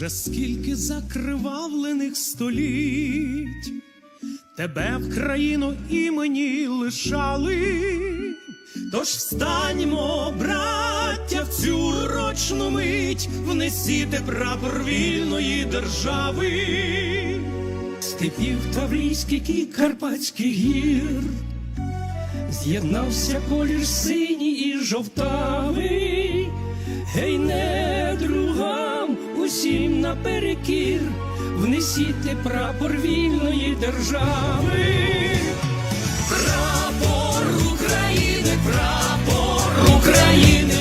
Вже скільки закривавлених століть, тебе в країну імені лишали, тож встаньмо, браття, в цю урочну мить, внесіте прапор вільної держави, степів Таврійських і Карпатських гір, з'єднався колір синій і жовтавий, гей, усім наперекір, внесіте прапор вільної держави. Прапор України, прапор України,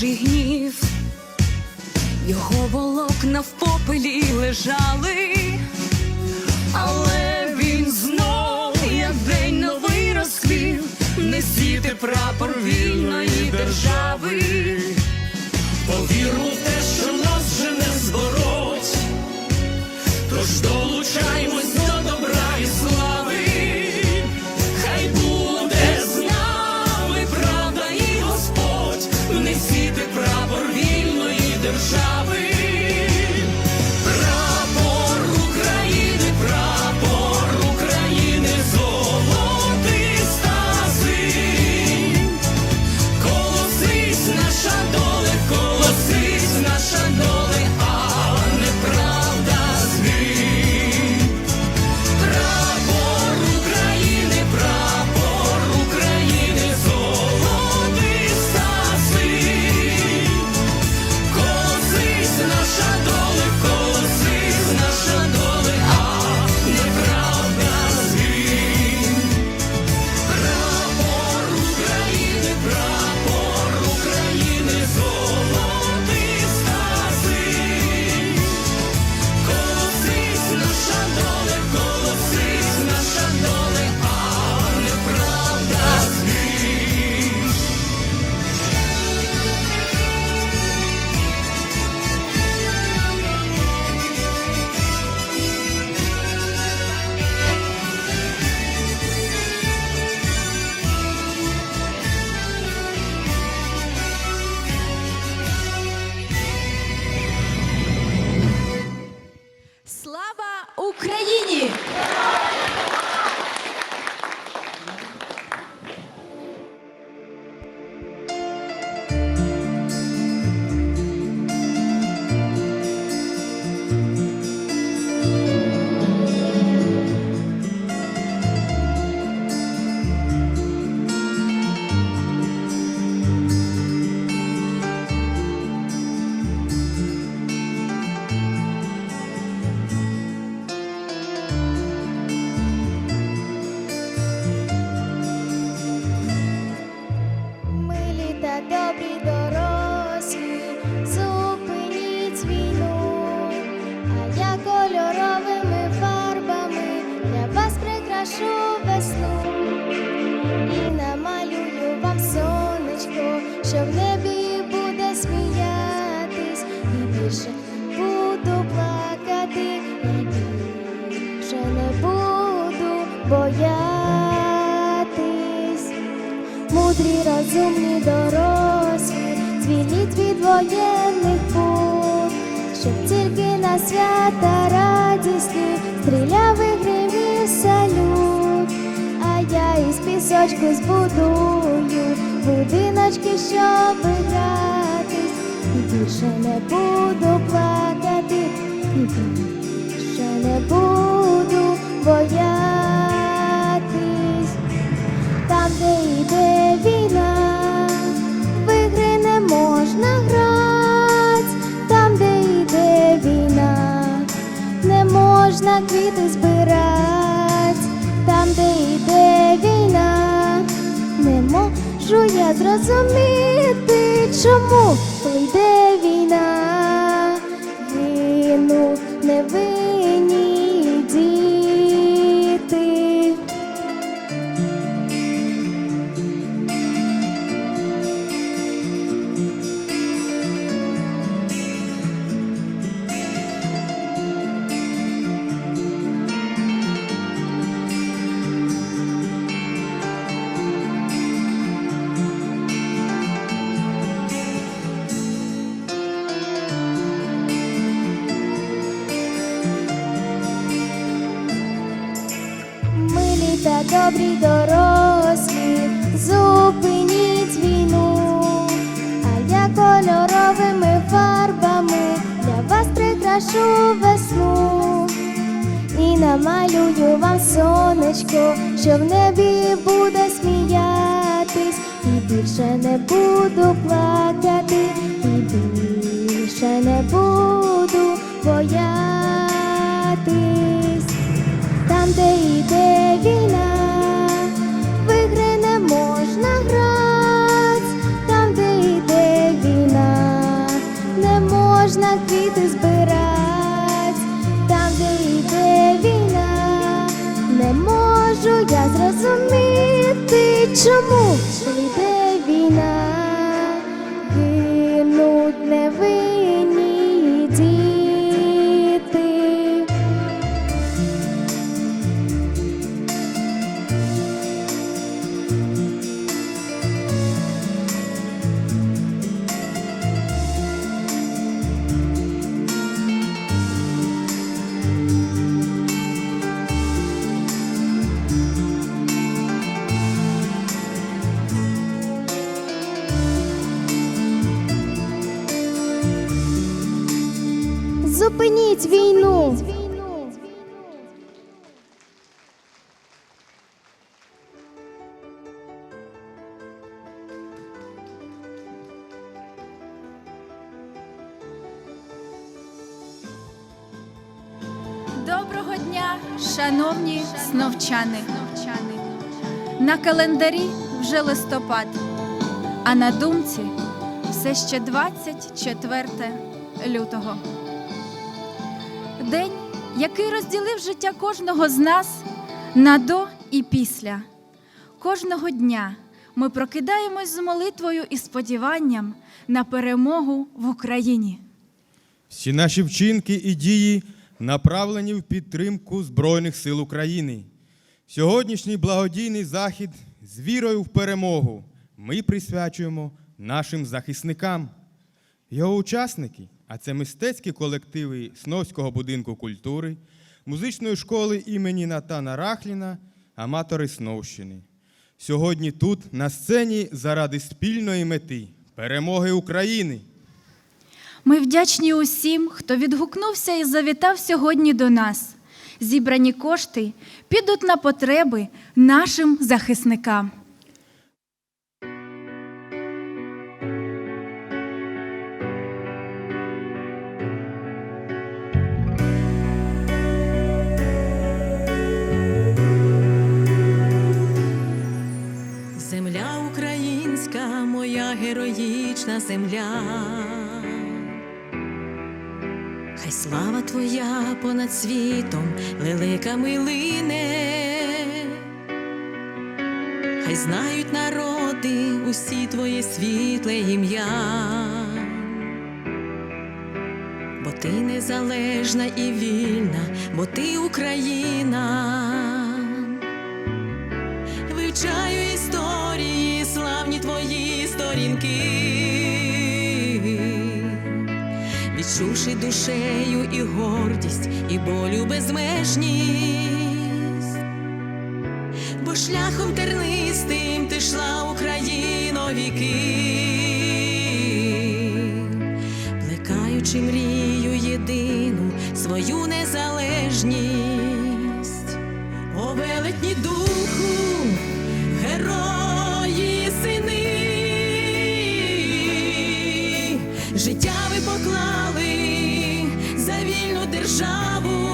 злой гнів, його волокна в попелі лежали, але він знов, як день новий розквів, несіте прапор вільної держави. Пісочку збудую будиночки, щоб гратись, і більше не буду плакати, і більше не буду боятись. Там, де йде війна, в ігри не можна грати, там, де йде війна, не можна квіти збирати, можу я зрозуміти, чому йде та дорослі, зупиніть війну, а я кольоровими фарбами для вас прикрашу весну. І намалюю вам сонечко, що в небі буде сміятись, і більше не буду плакати, і більше не буду боятись. Там, де йде зрозуміти, чому Зупиніть війну. Доброго дня, шановні сновчани. На календарі вже листопад, а на думці все ще 24 лютого. День, який розділив життя кожного з нас на до і після. Кожного дня ми прокидаємось з молитвою і сподіванням на перемогу в Україні. Всі наші вчинки і дії направлені в підтримку Збройних сил України. Сьогоднішній благодійний захід з вірою в перемогу ми присвячуємо нашим захисникам. Його учасники, а це мистецькі колективи Сновського будинку культури, музичної школи імені Натана Рахліна, аматори Сновщини. Сьогодні тут, на сцені, заради спільної мети перемоги України. Ми вдячні усім, хто відгукнувся і завітав сьогодні до нас. Зібрані кошти підуть на потреби нашим захисникам. Земля. Хай слава твоя понад світом леликами лине. Хай знають народи усі твоє світле ім'я. Бо ти незалежна і вільна, бо ти Україна відчувши душею і гордість, і болю безмежність, бо шляхом тернистим ти йшла Україно віки, плекаючи мрію єдину свою незалежність. О державу,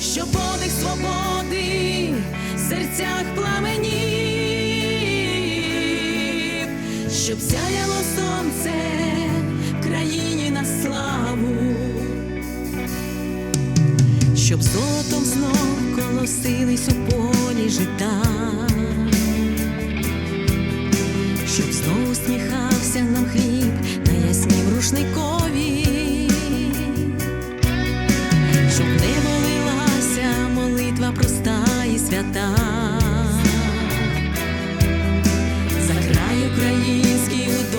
що подих свободи в серцях пламені, щоб сяяло сонце в країні на славу, щоб золотом знов колосились у полі жита, щоб знов усміхався нам хліб на врушний рушником. Свята. За край український у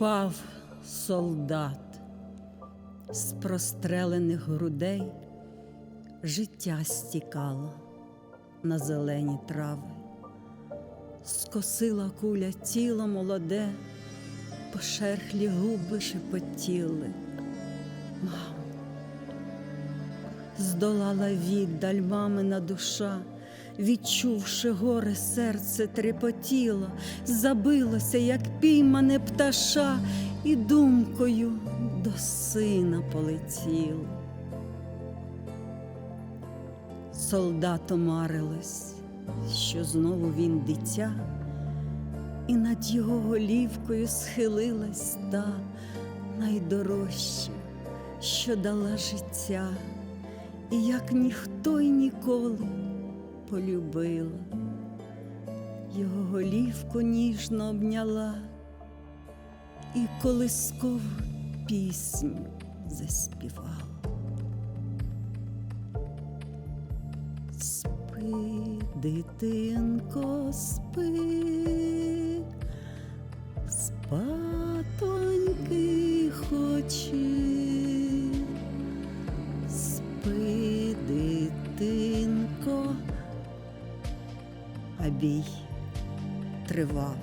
Упав солдат з прострелених грудей, життя стікало на зелені трави, скосила куля тіло молоде, пошерхлі губи шепотіли. Мам, здолала віддаль мамина душа, відчувши горе, серце трепотіло, забилося, як піймане пташа, і думкою до сина полетіло. Солдату марилось, що знову він дитя, і над його голівкою схилилась та найдорожча, що дала життя, і як ніхто й ніколи полюбила, його голівку ніжно обняла. І колискову пісню заспівала. Спи, дитинко, спи, спатоньки хочи, бій тривав.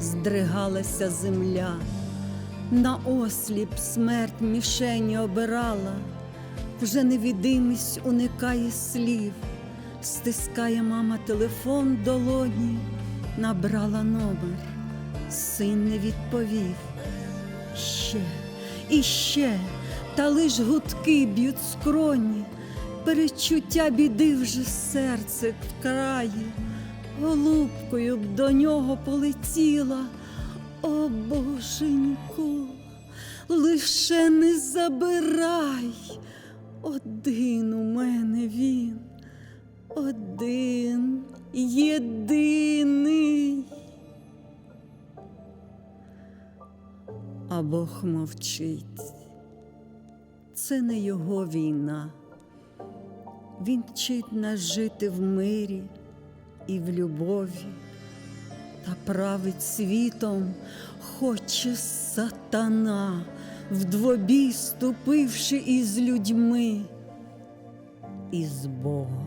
Здригалася земля, на осліп смерть мішені обирала, вже невідимість уникає слів, стискає мама телефон долоні, набрала номер, син не відповів. Ще і ще, та лиш гудки б'ють скроні, перечуття біди вже серце вкрає, голубкою б до нього полетіла. О боженьку, лише не забирай, один у мене він, один єдиний. А Бог мовчить. Це не його війна. Він вчить нас жити в мирі і в любові, та править світом хоче сатана, в двобій ступивши із людьми і з Богом.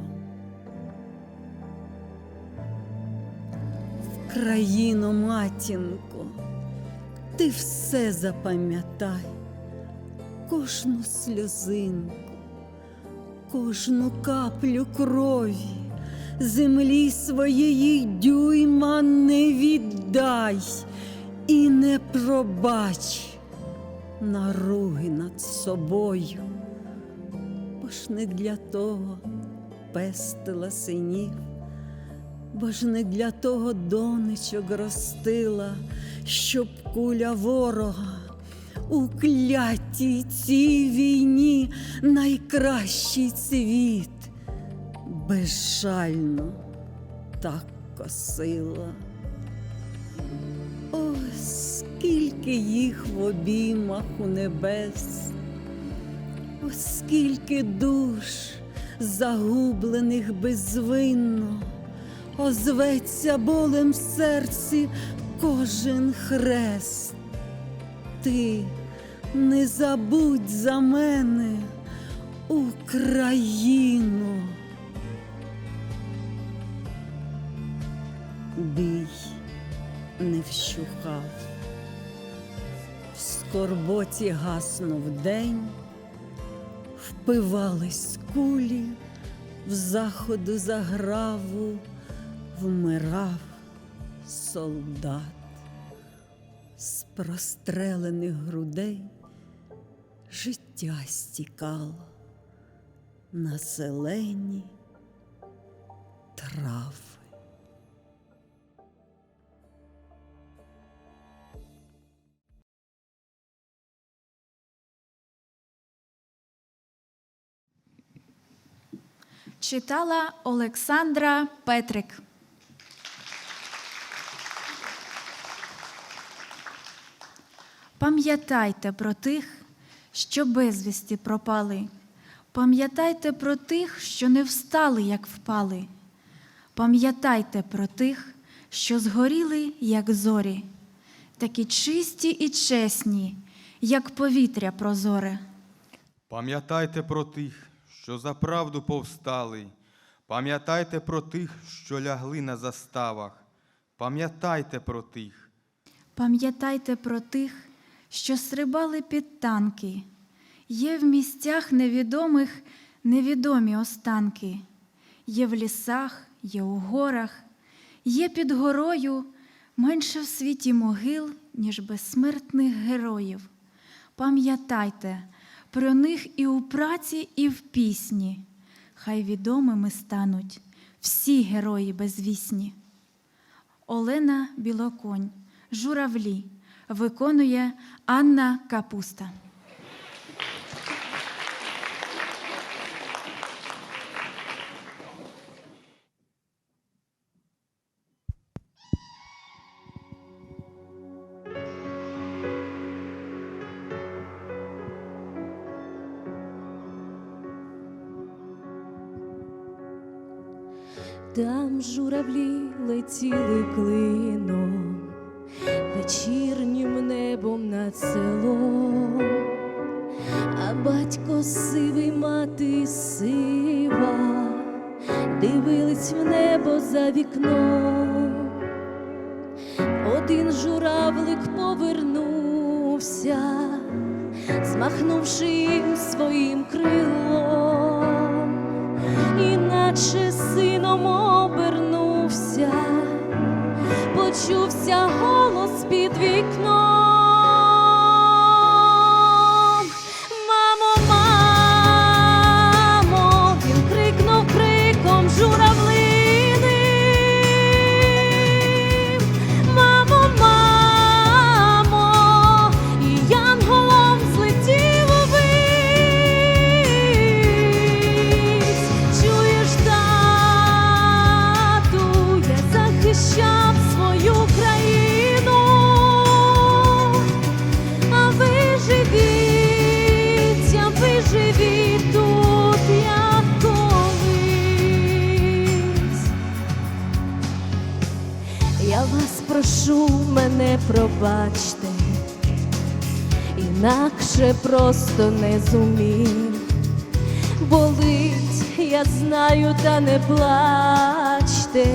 В країну матінко, ти все запам'ятай, кожну сльозинку, кожну каплю крові, землі своєї дюйма не віддай і не пробач наруги над собою, бо ж не для того пестила синів, бо ж не для того донечок ростила, щоб куля ворога у клятій цій війні найкращий цвіт безжально так косила. О, скільки їх в обіймах у небес, о, скільки душ загублених безвинно, озветься болем в серці кожен хрест. Ти не забудь за мене, Україну. Бій не вщухав, в скорботі гаснув день, впивались кулі, в заходу заграву вмирав солдат прострелених грудей життя стікало на зелені трави. Читала Олександра Петрик. Пам'ятайте про тих, що безвісті пропали. Пам'ятайте про тих, що не встали, як впали. Пам'ятайте про тих, що згоріли, як зорі, такі чисті і чесні, як повітря прозоре. Пам'ятайте про тих, що за правду повстали. Пам'ятайте про тих, що лягли на заставах. Пам'ятайте про тих, Пам'ятайте про тих, що стрибали під танки. Є в місцях невідомих невідомі останки. Є в лісах, є у горах, є під горою менше в світі могил, ніж безсмертних героїв. Пам'ятайте про них і у праці, і в пісні. Хай відомими стануть всі герої безвісні. Олена Білоконь, Журавлі, виконує Анна Капуста. Там журавлі летіли клином, вечірнім селом, а батько сивий мати сива, дивились в небо за вікном. Один журавлик повернувся, змахнувши їм своїм крилом іначе сином обернувся, почувся голос під вікном. Просто не зумів. Болить, я знаю, та не плачте,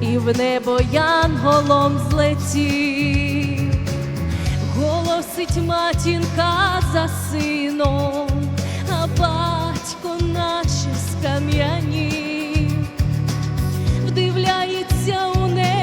і в небо янголом злетів, просить матінка за сином, а батько наче скам'янів, вдивляється у небо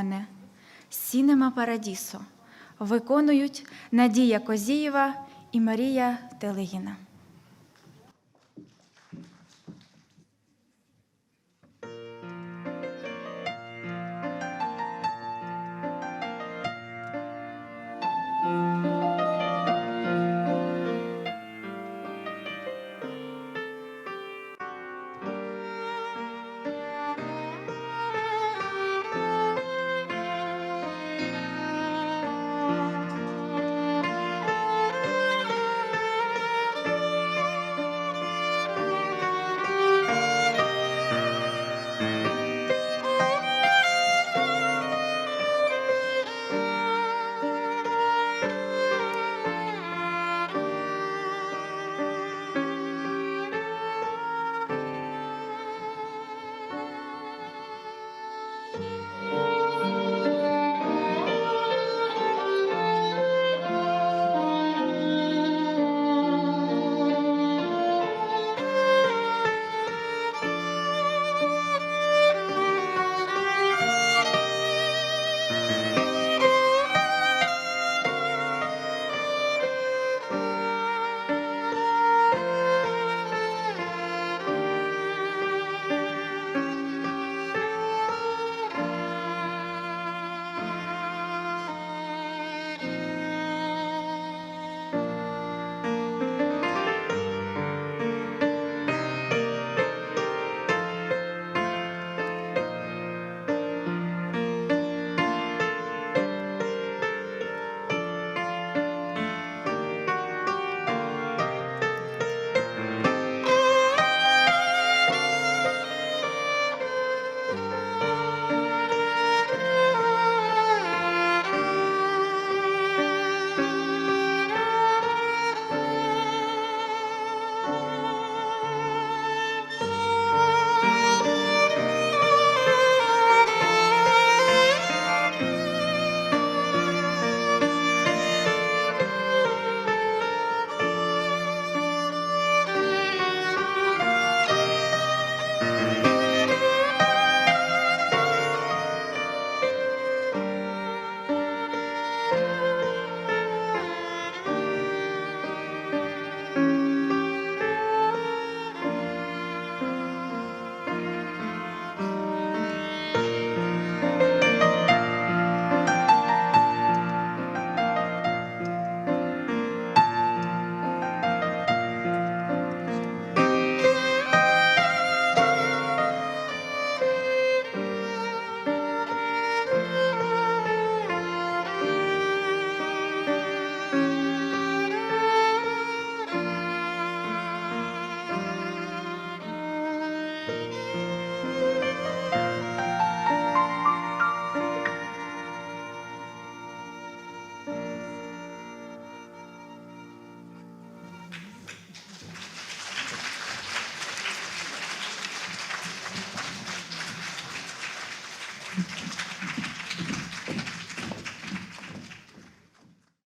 Моріконе, Сінема Парадісо виконують Надія Козієва і Марія Телегіна.